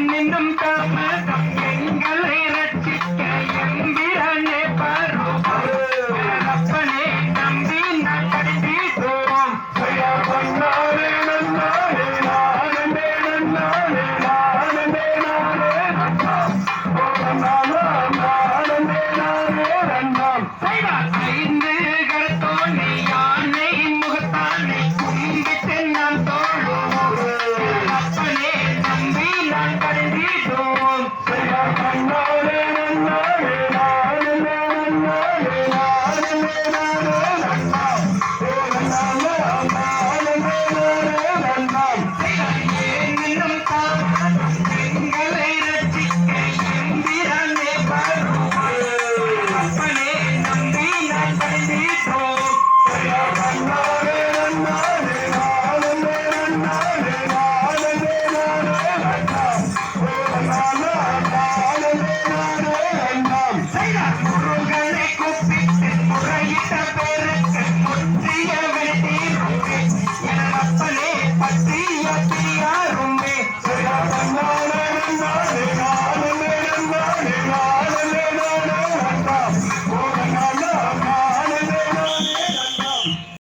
என்னின்றும் தாமதம் எங்களை ரட்சிக்க எம்பிரானே பாரும் நம்பி நான் கடைசித்தோம் நன்னாரே நன்னாரே Amen. I Patiya ti